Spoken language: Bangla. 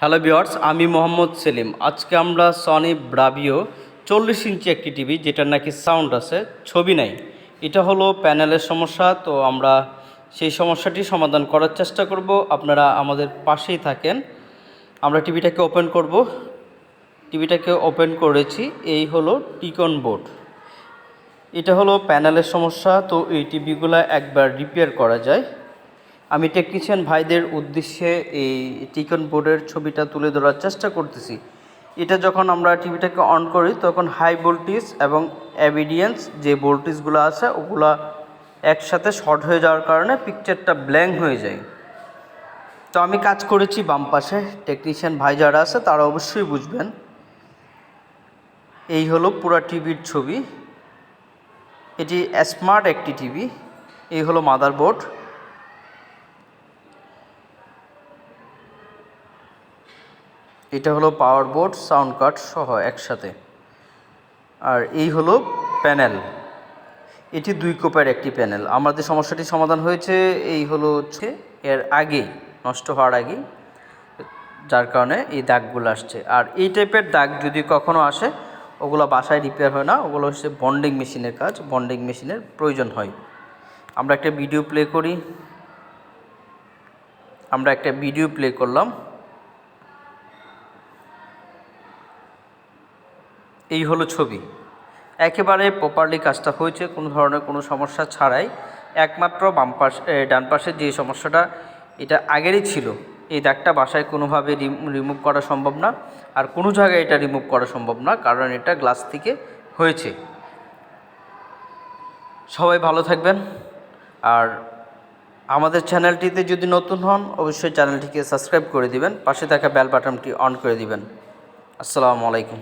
হ্যালো বিয়ার্স আমি মোহাম্মদ সেলিম। আজকে আমরা সনি ব্রাভিও চল্লিশ ইঞ্চি একটি টিভি, যেটার নাকি সাউন্ড আছে, ছবি নাই। এটা হলো প্যানেলের সমস্যা, তো আমরা সেই সমস্যাটি সমাধান করার চেষ্টা করব। আপনারা আমাদের পাশেই থাকেন। আমরা টিভিটাকে ওপেন করব। টিভিটাকে ওপেন করেছি, এই হলো টিকন বোর্ড। এটা হলো প্যানেলের সমস্যা, তো এই টিভিগুলো একবার রিপেয়ার করা যায়। আমি টেকনিশিয়ান ভাইদের উদ্দেশ্যে এই টিকন বোর্ডের ছবিটা তুলে ধরার চেষ্টা করতেছি। এটা যখন আমরা টিভিটাকে অন করি, তখন হাই ভোল্টেজ এবং অ্যাবিডিয়েন্স যে ভোল্টেজগুলো আছে, ওগুলা একসাথে শর্ট হয়ে যাওয়ার কারণে পিকচারটা ব্ল্যাঙ্ক হয়ে যায়। তো আমি কাজ করেছি বাম পাশে। টেকনিশিয়ান ভাই যারা আছে, তারা অবশ্যই বুঝবেন। এই হলো পুরা টিভির ছবি। এটি স্মার্ট একটি টিভি। এই হলো মাদারবোর্ড এটা হলো পাওয়ার বোর্ড সাউন্ড কার্ড সহ একসাথে। আর এই হলো প্যানেল এটি দুই কোপের একটি প্যানেল আমাদের সমস্যাটি সমাধান হয়েছে এই হলো হচ্ছে এর আগে, নষ্ট হওয়ার আগে, যার কারণে এই দাগগুলো আসছে। আর এই টাইপের দাগ যদি কখনো আসে, ওগুলো বাসায় রিপেয়ার হয় না, ওগুলো হচ্ছে বন্ডিং মেশিনের কাজ বন্ডিং মেশিনের প্রয়োজন হয়। আমরা একটা ভিডিও প্লে করি। আমরা একটা ভিডিও প্লে করলাম। এই হলো ছবি। একেবারে প্রপারলি কাজটা হয়েছে, কোনো ধরনের কোনো সমস্যা ছাড়াই। একমাত্র বাম পাশ ডান পাশে যে সমস্যাটা, এটা আগেরই ছিল। এই দাগটা বাসায় কোনোভাবে রিমুভ করা সম্ভব না, আর কোনো জায়গায় এটা রিমুভ করা সম্ভব না, কারণ এটা গ্লাস থেকে হয়েছে। সবাই ভালো থাকবেন। আর আমাদের চ্যানেলটিতে যদি নতুন হন, অবশ্যই চ্যানেলটিকে সাবস্ক্রাইব করে দিবেন, পাশে থাকা বেল বাটনটি অন করে দিবেন। আসসালামু আলাইকুম।